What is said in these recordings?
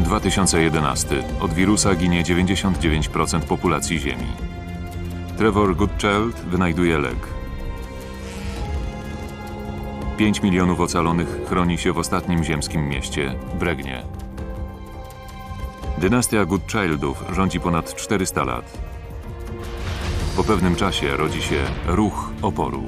Rok 2011. Od wirusa ginie 99% populacji Ziemi. Trevor Goodchild wynajduje lek. 5 milionów ocalonych chroni się w ostatnim ziemskim mieście Bregnie. Dynastia Goodchildów rządzi ponad 400 lat. Po pewnym czasie rodzi się ruch oporu.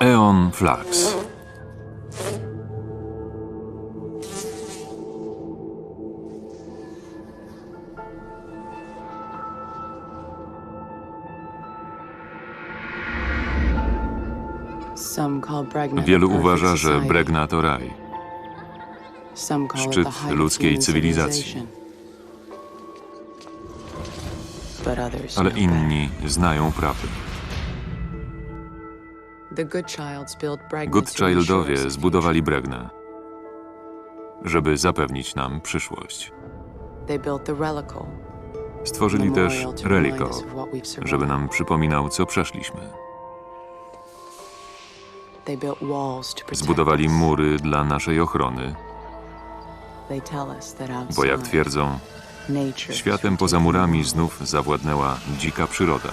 Eon Flux. Wielu uważa, że Bregna to raj. Szczyt ludzkiej cywilizacji. Ale inni znają prawdę. Goodchildowie zbudowali Bregnę, żeby zapewnić nam przyszłość. Stworzyli też Relico, żeby nam przypominał, co przeszliśmy. Zbudowali mury dla naszej ochrony, bo jak twierdzą, światem poza murami znów zawładnęła dzika przyroda.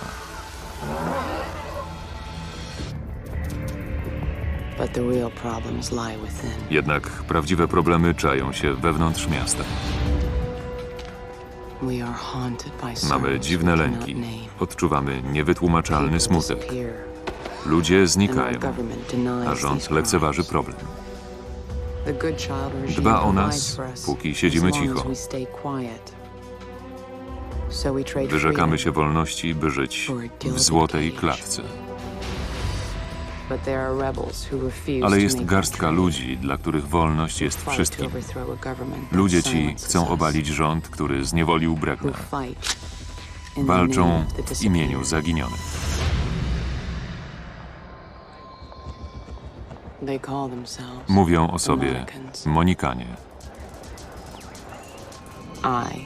Jednak prawdziwe problemy czają się wewnątrz miasta. Mamy dziwne lęki, odczuwamy niewytłumaczalny smutek. Ludzie znikają, a rząd lekceważy problem. Dba o nas, póki siedzimy cicho. Wyrzekamy się wolności, by żyć w złotej klatce. Ale jest garstka ludzi, dla których wolność jest wszystkim. Ludzie ci chcą obalić rząd, który zniewolił Bregnę. Walczą w imieniu zaginionych. Mówią o sobie Monikanie.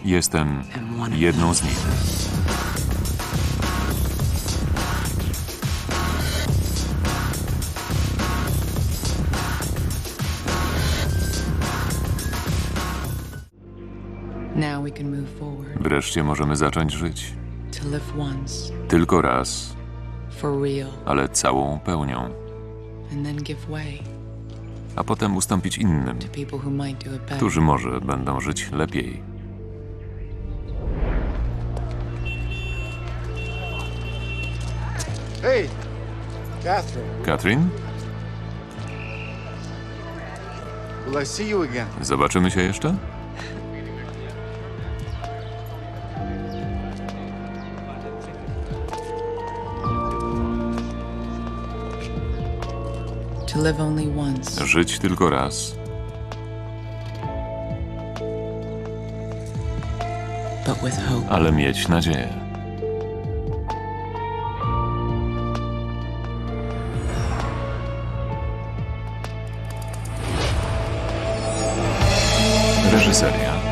Jestem jedną z nich. Wreszcie możemy zacząć żyć. Tylko raz, ale całą pełnią. And then give way A potem ustąpić innym, to people who might do it better. którzy może będą żyć lepiej. Hey, Catherine, Katrin, will I see you again? zobaczymy się jeszcze? To live only once Żyć tylko raz, but with hope. ale mieć nadzieję. Reżyseria.